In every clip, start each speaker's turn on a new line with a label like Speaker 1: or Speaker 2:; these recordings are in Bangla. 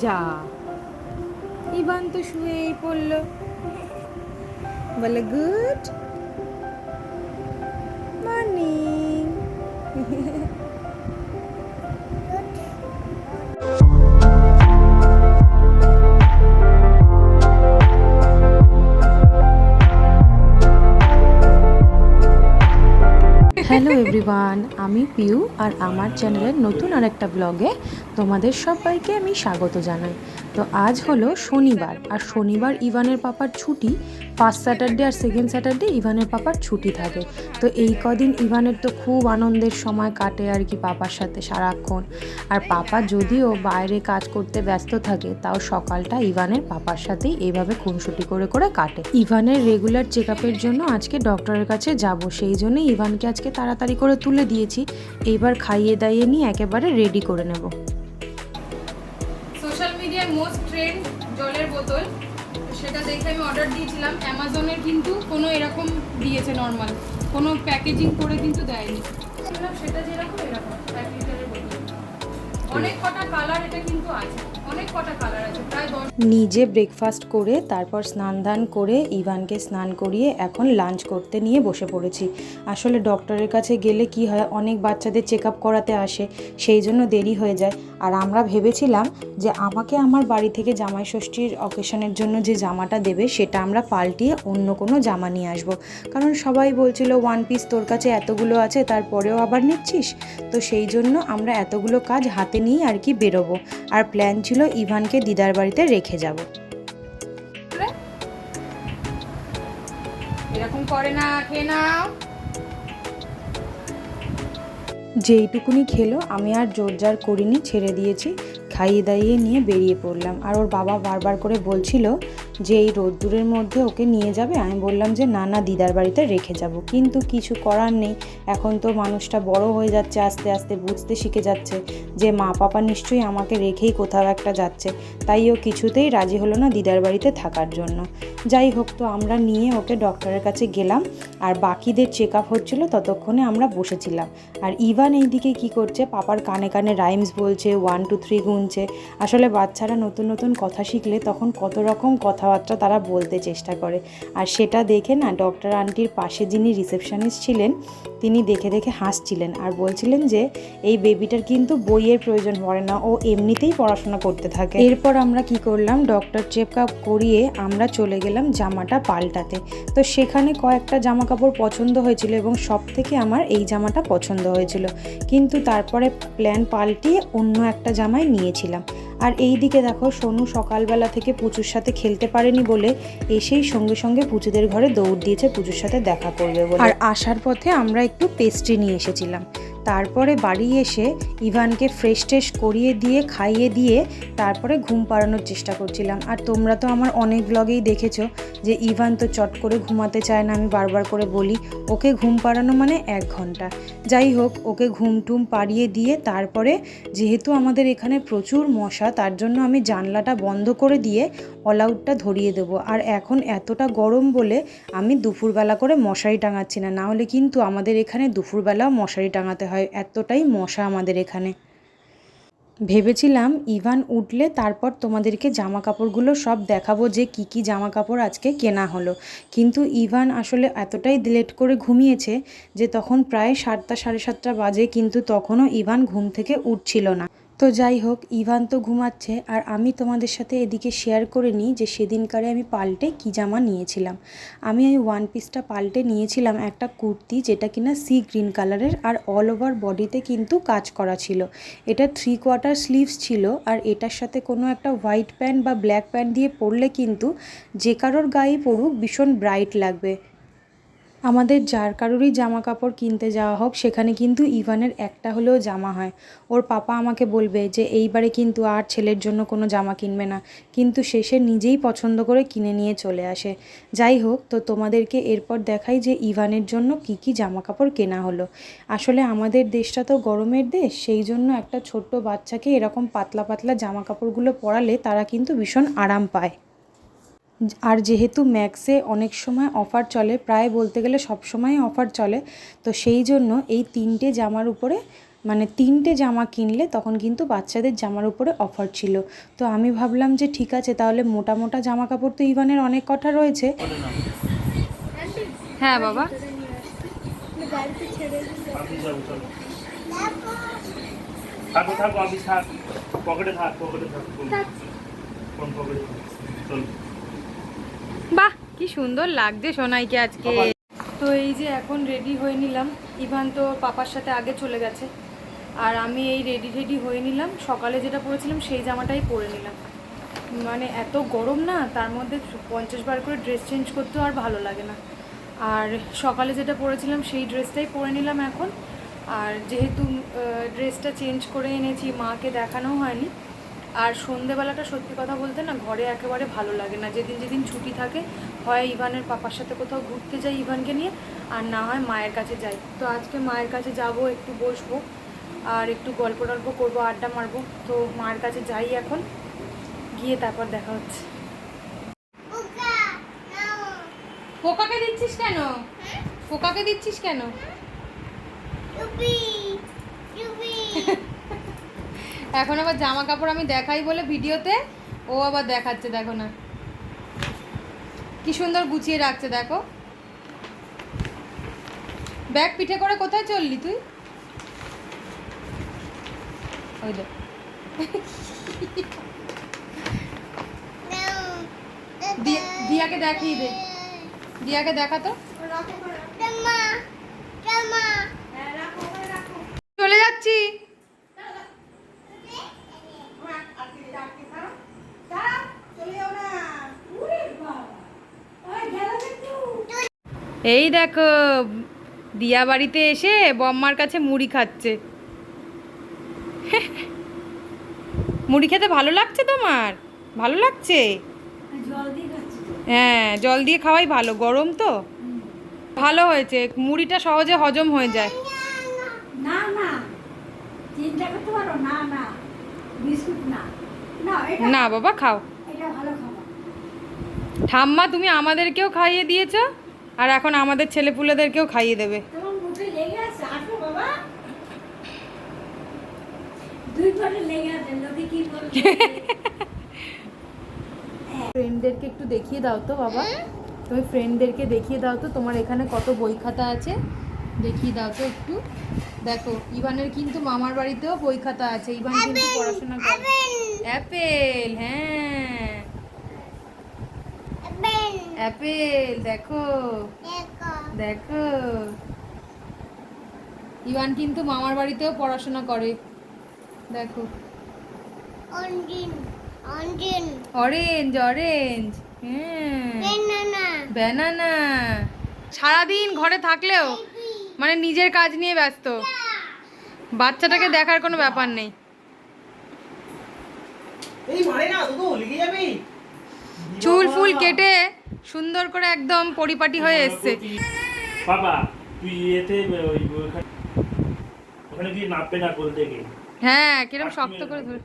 Speaker 1: যা। ইবান তো শুয়েই পড়ল। বলে গুড। হ্যালো এভরিওয়ান, আমি পিউ আর আমার চ্যানেলের নতুন আরেকটা ব্লগে তোমাদের সবাইকে আমি স্বাগত জানাই। তো আজ হলো শনিবার আর শনিবার ইভানের পাপার ছুটি, ফার্স্ট স্যাটারডে আর সেকেন্ড স্যাটারডে ইভানের পাপার ছুটি থাকে। তো এই কদিন ইভানের তো খুব আনন্দের সময় কাটে আর কি পাপার সাথে সারাক্ষণ। আর পাপা যদিও বাইরে কাজ করতে ব্যস্ত থাকে, তাও সকালটা ইভানের পাপার সাথেই এইভাবে খুনসুটি করে করে কাটে। ইভানের রেগুলার চেক জন্য আজকে ডক্টরের কাছে যাব, সেই জন্যই ইভানকে আজকে তাড়াতাড়ি করে তুলে দিয়েছি। এইবার খাইয়ে দাইয়ে নিয়ে একেবারে রেডি করে নেব।
Speaker 2: সোশ্যাল মিডিয়ার মোস্ট ট্রেন্ড জলের বোতল। সেটা দেখে আমি অর্ডার দিয়েছিলাম। অ্যামাজনের কিন্তু কোনো এরকম দিয়েছে নর্মাল কোনো প্যাকেজিং করে কিন্তু দেয়নি। শুনলাম সেটা যেরকম এরকম এক লিটারের বোতল। অনেক কটা কালার এটা কিন্তু আছে।
Speaker 1: নিজে ব্রেকফাস্ট করে, তারপর স্নান ধান করে, ইভানকে স্নান করিয়ে এখন লাঞ্চ করতে নিয়ে বসে পড়েছি। আসলে ডক্টরের কাছে গেলে কি হয়, অনেক বাচ্চাদের চেক আপ করাতে আসে, সেই জন্য দেরি হয়ে যায়। আর আমরা ভেবেছিলাম যে আমাকে আমার বাড়ি থেকে জামাই ষষ্ঠীর অকেশনের জন্য যে জামাটা দেবে, সেটা আমরা পাল্টিয়ে অন্য কোনো জামা নিয়ে আসব। কারণ সবাই বলছিল ওয়ান পিস তোর কাছে এতগুলো আছে, তারপরেও আবার নিচ্ছিস? তো সেই জন্য আমরা এতগুলো কাজ হাতে নিয়ে আর কি বেরোবো। আর প্ল্যান ছিল ইভানকে দিদার বাড়িতে রেখে যাব।
Speaker 2: এরকম করে না, খেয়ে নাও।
Speaker 1: যেইটুকুনি খেলো আমি আর জোরজার করিনি ছেড়ে দিয়েছি। খাইয়ে দাইয়ে নিয়ে বেরিয়ে পড়লাম। আর ওর বাবা বারবার করে বলছিল যে, এই রোদ্দুরের মধ্যে ওকে নিয়ে যাবে? আমি বললাম যে, না না, দিদার বাড়িতে রেখে যাব। কিন্তু কিছু করার নেই। এখন তো মানুষটা বড় হয়ে যাচ্ছে, আস্তে আস্তে বুঝতে শিখে যাচ্ছে যে, মা পাপা নিশ্চয়ই আমাকে রেখেই কোথাও একটা যাচ্ছে। তাই ও কিছুতেই রাজি হলো না দিদার বাড়িতে থাকার জন্য। যাই হোক, তো আমরা নিয়ে ওকে ডক্টরের কাছে গেলাম। আর বাকিদের চেক আপ হচ্ছিল ততক্ষণে আমরা বসেছিলাম। আর ইভান এইদিকে কি করছে, পাপার কানে কানে রাইমস বলছে, ওয়ান, টু, থ্রি গুনছে আসলে বাচ্চারা নতুন নতুন কথা শিখলে তখন কত রকম কথাবার্তা তারা বলতে চেষ্টা করে। আর সেটা দেখে না ডক্টর আন্টির পাশে যিনি রিসেপশনিস্ট ছিলেন, তিনি দেখে দেখে হাসছিলেন আর বলছিলেন যে, এই বেবিটার কিন্তু বইয়ের প্রয়োজন পড়ে না, ও এমনিতেই পড়াশোনা করতে থাকে। এরপর আমরা কি করলাম ডক্টর চেক আপ করিয়ে আমরা চলে গেলাম জামাটা পাল্টাতে। তো সেখানে কয়েকটা জামা কাপড় পছন্দ হয়েছিল এবং সব থেকে আমার এই জামাটা পছন্দ হয়েছিল। কিন্তু তারপরে প্ল্যান পাল্টিয়ে অন্য একটা জামাই নিয়েছিলাম আর এই দিকে দেখো, সোনু সকালবেলা থেকে পুচুর সাথে খেলতে পারেনি বলে এসেই সঙ্গে সঙ্গে পুচুদের ঘরে দৌড় দিয়েছে পুচুর সাথে দেখা করবে বলে। আর আসার পথে আমরা একটু পেস্ট্রি নিয়ে এসেছিলাম। তারপরে বাড়ি এসে ইভানকে ফ্রেশ ট্রেশ করিয়ে দিয়ে, খাইয়ে দিয়ে তারপরে ঘুম পাড়ানোর চেষ্টা করছিলাম। আর তোমরা তো আমার অনেক ব্লগেই দেখেছ যে ইভান তো চট করে ঘুমাতে চায় না, আমি বারবার করে বলি, ওকে ঘুম পাড়ানো মানে এক ঘণ্টা। যাই হোক, ওকে ঘুম টুম পাড়িয়ে দিয়ে তারপরে যেহেতু আমাদের এখানে প্রচুর মশা, তার জন্য আমি জানলাটা বন্ধ করে দিয়ে অল আউটটা ধরিয়ে দেবো। আর এখন এতটা গরম বলে আমি দুপুরবেলা করে মশারি টাঙাচ্ছি না না হলে কিন্তু আমাদের এখানে দুপুরবেলাও মশারি টাঙাতে হয়। এতটাই মশা আমাদের এখানে। ভেবেছিলাম ইভান উঠলে তারপর তোমাদেরকে জামা কাপড়গুলো সব দেখাবো যে কি কি জামা কাপড় আজকে কেনা হলো। কিন্তু ইভান আসলে এতটাই লেট করে ঘুমিয়েছে যে তখন প্রায় সাতটা, সাড়ে সাতটা বাজে, কিন্তু তখনও ইভান ঘুম থেকে উঠছিল না। তো যাই হোক, ইভান তো ঘুমাচ্ছে আর আমি তোমাদের সাথে এদিকে শেয়ার করে নিই যে সেদিনকারে আমি পাল্টে কী জামা নিয়েছিলাম। আমি ওই ওয়ান পিসটা পাল্টে নিয়েছিলাম একটা কুর্তি যেটা কিনা সি গ্রিন কালারের আর অল ওভার বডিতে কিন্তু কাজ করা ছিল। এটা থ্রি কোয়ার্টার স্লিভস ছিল আর এটার সাথে কোনো একটা হোয়াইট প্যান্ট বা ব্ল্যাক প্যান্ট দিয়ে পরলে কিন্তু যে কারোর গায়ে পড়ুক ভীষণ ব্রাইট লাগবে। আমাদের যার কারোরই জামা কাপড় কিনতে যাওয়া হোক, সেখানে কিন্তু ইভানের একটা হলেও জামা হয়। ওর পাপা আমাকে বলবে যে, এইবারে কিন্তু আর ছেলের জন্য কোনো জামা কিনবে না। কিন্তু শেষে নিজেই পছন্দ করে কিনে নিয়ে চলে আসে। যাই হোক, তো তোমাদেরকে এরপর দেখাই যে ইভানের জন্য কি কি জামা কাপড় কেনা হলো। আসলে আমাদের দেশটা তো গরমের দেশ, সেই জন্য একটা ছোট্ট বাচ্চাকে এরকম পাতলা পাতলা জামা কাপড়গুলো পরালে তারা কিন্তু ভীষণ আরাম পায়। আর যেহেতু ম্যাক্সে অনেক সময় অফার চলে প্রায় বলতে গেলে সব সময় অফার চলে তো সেই জন্য এই তিনটে জামার উপরে মানে তিনটে জামা কিনলে তখন কিন্তু বাচ্চাদের জামার উপরে অফার ছিল। তো আমি ভাবলাম যে ঠিক আছে তাহলে মোটা মোটা জামা কাপড় তো ইভানের অনেক কটা রয়েছে।
Speaker 2: হ্যাঁ বাবা।
Speaker 3: থাকো থাকো আমি থাক। পকেটে থাক পকেটে থাক। কোন পকেটে? চলো।
Speaker 2: কি সুন্দর লাগছে সোনাইকে আজকে। তো এই যে এখন রেডি হয়ে নিলাম। ইভান তো পাপার সাথে আগে চলে গেছে। আর আমি এই রেডি রেডি হয়ে নিলাম। সকালে যেটা পরেছিলাম সেই জামাটাই পরে নিলাম। মানে এত গরম না তার মধ্যে পঞ্চাশ বার করে ড্রেস চেঞ্জ করতেও আর ভালো লাগে না। আর সকালে যেটা পরেছিলাম সেই ড্রেসটাই পরে নিলাম এখন। আর যেহেতু ড্রেসটা চেঞ্জ করে এনেছি মাকে দেখানো হয়নি। আর সন্ধেবেলাটা সত্যি কথা বলতে না ঘরে একেবারে ভালো লাগে না। যেদিন যেদিন ছুটি থাকে হয় ইভানের পাপার সাথে কোথাও ঘুরতে যাই ইভানকে নিয়ে আর না হয় মায়ের কাছে যাই। তো আজকে মায়ের কাছে যাব একটু বসবো আর একটু গল্প টল্প করব আড্ডা মারবো। তো মায়ের কাছে যাই এখন গিয়ে তারপর দেখা হচ্ছে। পোকাকে দিচ্ছিস কেন? পোকাকে দিচ্ছিস কেন? এখন আবার জামা কাপড় আমি দেখাই বলে ভিডিওতে ও আবার দেখাচ্ছে দেখো না। কি সুন্দর গুছিয়ে রাখছে, দেখো। ব্যাগ পিঠে করে কোথায় চললি তুই? ওই দিয়াকে দেখিয়ে দে। দিয়াকে দেখা তো। এই দেখো দিয়া বাড়িতে এসে বম্মার কাছে মুড়ি খাচ্ছে। মুড়ি খেতে ভালো লাগছে তোমার? ভালো লাগছে? হ্যাঁ জল দিয়ে খাওয়াই ভালো গরম তো। ভালো হয়েছে মুড়িটা সহজে হজম হয়ে যায়।
Speaker 4: না না চিন্তা করতে পারো না না বিস্কুট না। না
Speaker 2: বাবা খাও। ঠাম্মা তুমি আমাদেরকেও খাইয়ে দিয়েছ? আর এখন আমাদের ছেলেপুলেদেরকেও খাইয়ে দেবে। ফ্রেন্ডদেরকে একটু দেখিয়ে দাও তো বাবা। তুমি ফ্রেন্ডদেরকে দেখিয়ে দাও তো তোমার এখানে কত বই খাতা আছে? দেখিয়ে দাও তো একটু। দেখো ইভানের কিন্তু মামার বাড়িতেও বই খাতা আছে। ইভান কিন্তু পড়াশোনা করে। অ্যাপেল হ্যাঁ। অ্যাপেল দেখো। দেখো। ইভান কিন্তু মামার বাড়িতেও পড়াশোনা করে। দেখো। Orange orange. হ্যাঁ। ব্যানানা সারাদিন ঘরে থাকলেও মানে নিজের কাজ নিয়ে ব্যস্ত। বাচ্চাটাকে দেখার কোনো ব্যাপার নেই। চুল ফুল কেটে সুন্দর করে একদম পরিপাটি হয়ে এসছে।
Speaker 3: বাবা তুই এতে ওই ওখানে কি গিয়ে নাপবে না বলতে কি
Speaker 2: হ্যাঁ কিরম শক্ত করে ধরে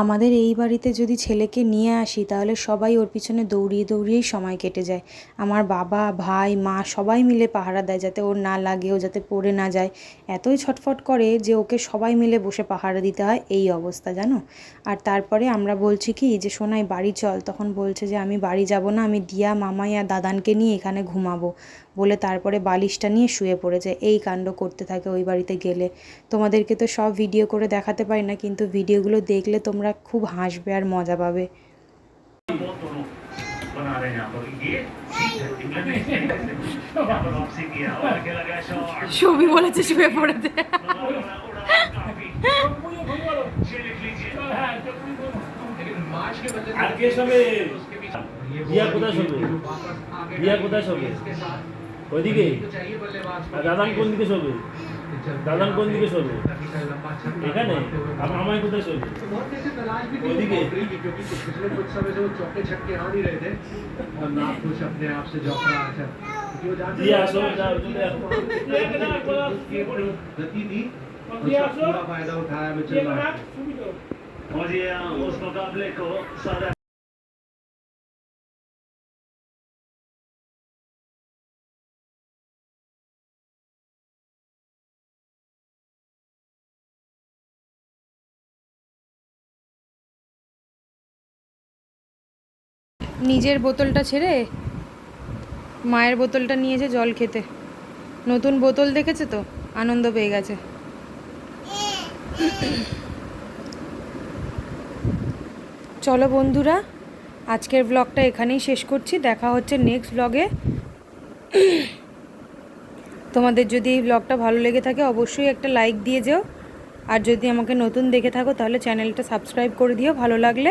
Speaker 1: আমাদের এই বাড়িতে যদি ছেলেকে নিয়ে আসি, তাহলে সবাই ওর পিছনে দৌড়িয়ে দৌড়িয়েই সময় কেটে যায়। আমার বাবা, ভাই, মা সবাই মিলে পাহারা দেয় যাতে ওর না লাগে, ও যাতে পড়ে না যায়। এতই ছটফট করে যে ওকে সবাই মিলে বসে পাহারা দিতে হয়, এই অবস্থা, জানো? আর তারপরে আমরা বলছি কি, যে সোনাই, বাড়ি চল। তখন বলছে যে, আমি বাড়ি যাব না, আমি দিয়া, মামাই আর দাদানকে নিয়ে এখানে ঘুমাবো। বলে তারপরে বালিশটা নিয়ে শুয়ে পড়েছে এই কাণ্ড করতে থাকে ওই বাড়িতে গেলে তোমাদেরকে তো সব ভিডিও করে দেখাতে পারি না কিন্তু ভিডিওগুলো দেখলে তোমরা খুব হাসবে আর মজা পাবে
Speaker 3: बना रहे हैं यहाँ पर ये इंग्लैंड में यहाँ पर वापसी किया और क्या लगा शॉट
Speaker 2: ছবি বলেছে শুয়ে পড়েছে
Speaker 3: আর কে শোবে দিয়া কোথায় শোবে দিয়া কোথায় শোবে ওইদিকে আর দাদান কোন দিকে শোবে দাদান কোন দিকে শোবে এখানে আর মামাই কোথায় শোবে ওইদিকে
Speaker 5: क्योंकि कुछ पिछले कुछ समय से वो चौके छक्के आ नहीं रहे थे और ना खुश अपने आप से जौहरा अच्छा क्योंकि वो जानते
Speaker 3: দিয়া
Speaker 5: थे
Speaker 3: আসো যাও চলে আসো
Speaker 5: उसकी अपनी गति थी और उसका पूरा फायदा उठाया मिचेल मार्श ने।
Speaker 3: और ये उस मुकाबले को सारा
Speaker 2: নিজের বোতলটা ছেড়ে মায়ের বোতলটা নিয়েছে জল খেতে। নতুন বোতল দেখেছে তো? আনন্দ পেয়ে গেছে। চলো বন্ধুরা, আজকের ব্লগটা এখানেই শেষ করছি। দেখা হচ্ছে নেক্সট ব্লগে তোমাদের যদি এই ব্লগটা ভালো লেগে থাকে, অবশ্যই একটা লাইক দিয়ে যেও। আর যদি আমাকে নতুন দেখে থাকো, তাহলে চ্যানেলটা সাবস্ক্রাইব করে দিও, ভালো লাগলে।